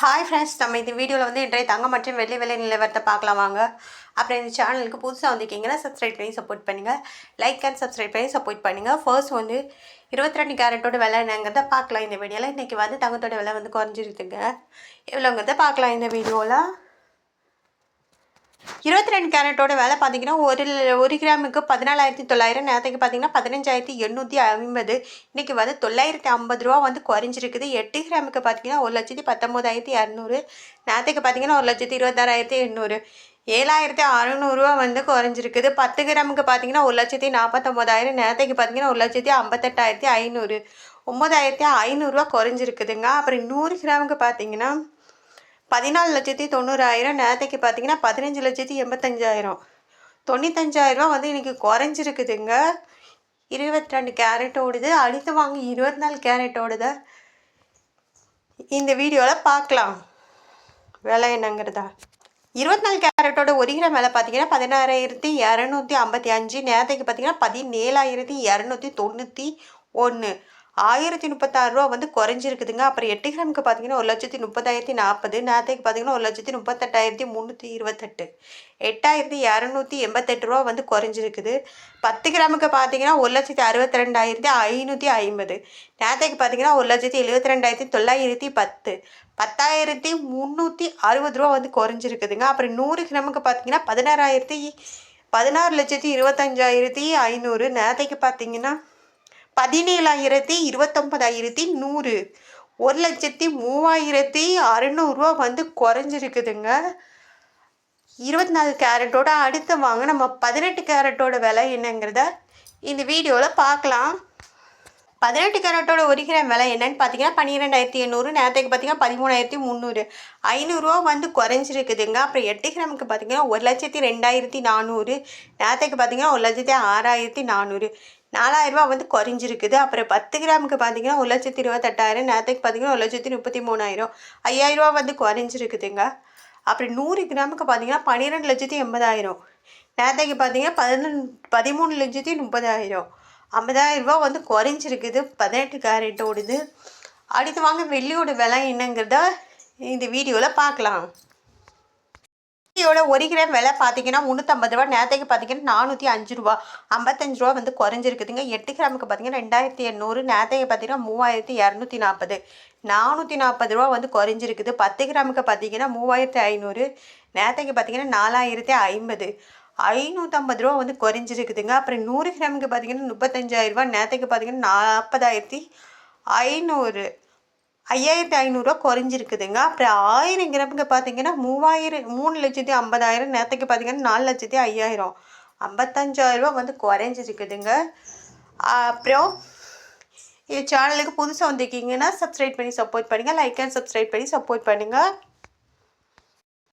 Hi friends நம்ம இந்த வீடியோவில் வந்து இன்றைய தங்கம் மற்றும் வெள்ளி விலை நிலவரத்தை பார்க்கலாம் வாங்க. அப்புறம் இந்த சேனலுக்கு புதுசாக வந்திருக்கீங்கன்னா சப்ஸ்கிரைப் பண்ணி சப்போர்ட் பண்ணுங்கள் லைக் அண்ட் சப்ஸ்கிரைப் பண்ணி சப்போர்ட் பண்ணுங்கள் ஃபர்ஸ்ட் வந்து இருபத்தி ரெண்டு கேரட்டோட விலை என்னங்கிறத பார்க்கலாம் இந்த வீடியோவில் இன்றைக்கி வந்து தங்கத்தோட விலை வந்து குறைஞ்சிருக்குங்க. எவ்வளோங்கிறத பார்க்கலாம் இந்த வீடியோவில் இருபத்தி ரெண்டு கேரட்டோட விலை பார்த்தீங்கன்னா ஒரு ஒரு கிராமுக்கு பதினாலாயிரத்தி தொள்ளாயிரம் நேரத்துக்கு பார்த்தீங்கன்னா பதினஞ்சாயிரத்தி எண்ணூற்றி ஐம்பது. இன்றைக்கி வந்து தொள்ளாயிரத்தி ஐம்பது ரூபா வந்து குறைஞ்சிருக்குது. எட்டு கிராமுக்கு பார்த்தீங்கன்னா ஒரு லட்சத்தி பத்தொம்போதாயிரத்தி இரநூறு நேரத்துக்கு பார்த்தீங்கன்னா ஒரு லட்சத்தி இருபத்தாறாயிரத்தி எண்ணூறு. ஏழாயிரத்தி அறநூறுவா வந்து குறைஞ்சிருக்குது. பத்து கிராமுக்கு பார்த்தீங்கன்னா ஒரு லட்சத்தி நாற்பத்தொம்போதாயிரம் நேரத்துக்கு பார்த்தீங்கன்னா ஒரு லட்சத்தி ஐம்பத்தெட்டாயிரத்தி ஐநூறு. ஒம்பதாயிரத்தி ஐநூறுரூவா குறைஞ்சிருக்குதுங்க. அப்புறம் நூறு கிராமுக்கு பார்த்தீங்கன்னா பதினாலு லட்சத்தி தொண்ணூறாயிரம் நேரத்தைக்கு பார்த்தீங்கன்னா பதினஞ்சு லட்சத்தி எண்பத்தஞ்சாயிரம். தொண்ணூத்தஞ்சாயிரரூவா வந்து இன்றைக்கி குறைஞ்சிருக்குதுங்க. இருபத்தி ரெண்டு கேரட்டோடுது அடுத்து வாங்க இருபத்தி நாலு கேரட்டோடுது இந்த வீடியோவில் பார்க்கலாம் விலை என்னங்கிறதா? இருபத்தி நாலு கேரட்டோட ஒரு கிராம் விலை பார்த்தீங்கன்னா பதினாறாயிரத்தி இரநூத்தி ஐம்பத்தி அஞ்சு நேரத்துக்கு பார்த்தீங்கன்னா பதினேழாயிரத்தி இரநூத்தி தொண்ணூற்றி ஒன்று ஆயிரத்தி முப்பத்தாறு ரூபா வந்து குறைஞ்சிருக்குதுங்க. அப்புறம் எட்டு கிராமுக்கு பார்த்தீங்கன்னா ஒரு லட்சத்தி முப்பதாயிரத்தி நாற்பது நேரத்துக்கு பார்த்தீங்கன்னா ஒரு லட்சத்தி முப்பத்தெட்டாயிரத்தி முந்நூற்றி இருபத்தெட்டு. எட்டாயிரத்தி இரநூத்தி எண்பத்தெட்டு ரூபா வந்து குறைஞ்சிருக்குது. பத்து கிராமுக்கு பார்த்தீங்கன்னா ஒரு லட்சத்தி அறுபத்தி ரெண்டாயிரத்தி ஐநூற்றி ஐம்பது. நேரத்துக்கு பார்த்தீங்கன்னா ஒரு லட்சத்தி எழுபத்தி ரெண்டாயிரத்தி தொள்ளாயிரத்தி பத்து. பத்தாயிரத்தி முந்நூற்றி அறுபது ரூபா வந்து குறைஞ்சிருக்குதுங்க. அப்புறம் நூறு கிராமுக்கு பார்த்தீங்கன்னா பதினாறாயிரத்தி பதினாறு லட்சத்தி இருபத்தஞ்சாயிரத்தி ஐநூறு. நேரத்துக்கு பார்த்தீங்கன்னா பதினேழாயிரத்தி இருபத்தொம்பதாயிரத்தி நூறு. ஒரு லட்சத்தி மூவாயிரத்தி அறநூறுவா வந்து குறைஞ்சிருக்குதுங்க. இருபத்தி நாலு கேரட்டோட அடுத்து வாங்க நம்ம பதினெட்டு கேரட்டோட விலை என்னங்கிறத இந்த வீடியோவில் பார்க்கலாம். பதினெட்டு கேரட்டோட ஒரு கிராம் விலை என்னன்னு பார்த்தீங்கன்னா பன்னிரெண்டாயிரத்தி எண்ணூறு நேரத்துக்கு பார்த்தீங்கன்னா பதிமூணாயிரத்தி முந்நூறு. ஐநூறுரூவா வந்து குறைஞ்சிருக்குதுங்க. அப்புறம் எட்டு கிராமுக்கு பார்த்தீங்கன்னா ஒரு லட்சத்தி ரெண்டாயிரத்தி நானூறு. நேரத்துக்கு பார்த்தீங்கன்னா ஒரு லட்சத்தி ஆறாயிரத்தி நானூறு. நாலாயிரரூபா வந்து குறைஞ்சிருக்குது. அப்புறம் பத்து கிராமுக்கு பார்த்தீங்கன்னா ஒரு லட்சத்தி இருபத்தெட்டாயிரம் நேரத்துக்கு பார்த்தீங்கன்னா ஒரு லட்சத்தி முப்பத்தி மூணாயிரம் ஐயாயிரரூபா வந்து குறைஞ்சிருக்குதுங்க. அப்புறம் நூறு கிராமுக்கு பார்த்தீங்கன்னா பன்னிரெண்டு லட்சத்தி எண்பதாயிரம். நேரத்துக்கு பார்த்தீங்கன்னா பதினொன்று பதிமூணு லட்சத்தி முப்பதாயிரம். ஐம்பதாயிரரூபா வந்து குறைஞ்சிருக்குது. பதினெட்டு கேரட்டோடுது அடுத்து வாங்க வெள்ளியோட விலை என்னங்கிறத இந்த வீடியோவில் பார்க்கலாம். இதோட ஒரு கிராம் விலை பார்த்தீங்கன்னா முந்நூற்றம்பது ரூபா நேரத்துக்கு பார்த்தீங்கன்னா நானூற்றி அஞ்சு ரூபா. ஐம்பத்தஞ்சு ரூபா வந்து குறைஞ்சிருக்குதுங்க. எட்டு கிராமுக்கு பார்த்தீங்கன்னா ரெண்டாயிரத்தி எண்ணூறு நேரத்துக்கு பார்த்தீங்கன்னா மூவாயிரத்தி இரநூத்தி நாற்பது. நானூற்றி நாற்பது ரூபா வந்து குறைஞ்சிருக்குது. பத்து கிராமுக்கு பார்த்தீங்கன்னா மூவாயிரத்தி ஐநூறு நேரத்துக்கு பார்த்தீங்கன்னா நாலாயிரத்தி ஐம்பது. ஐநூற்றம்பது ரூபா வந்து குறைஞ்சிருக்குதுங்க. அப்புறம் நூறு கிராமுக்கு பார்த்தீங்கன்னா முப்பத்தஞ்சாயிரரூபா நேரத்துக்கு பார்த்தீங்கன்னா நாற்பதாயிரத்தி ஐநூறு. ஐயாயிரத்தி ஐநூறுரூவா குறைஞ்சிருக்குதுங்க. அப்புறம் ஆயிரங்கிறப்பங்க பார்த்தீங்கன்னா மூவாயிரம் மூணு லட்சத்தி ஐம்பதாயிரம் நேரத்துக்கு பார்த்தீங்கன்னா நாலு லட்சத்தி ஐயாயிரம். ஐம்பத்தஞ்சாயிரரூவா வந்து குறைஞ்சிருக்குதுங்க. அப்புறம் இது சேனலுக்கு புதுசாக வந்திருக்கீங்கன்னா சப்ஸ்கிரைப் பண்ணி சப்போர்ட் பண்ணுங்கள் லைக் அண்ட் சப்ஸ்கிரைப் பண்ணி சப்போர்ட் பண்ணுங்கள்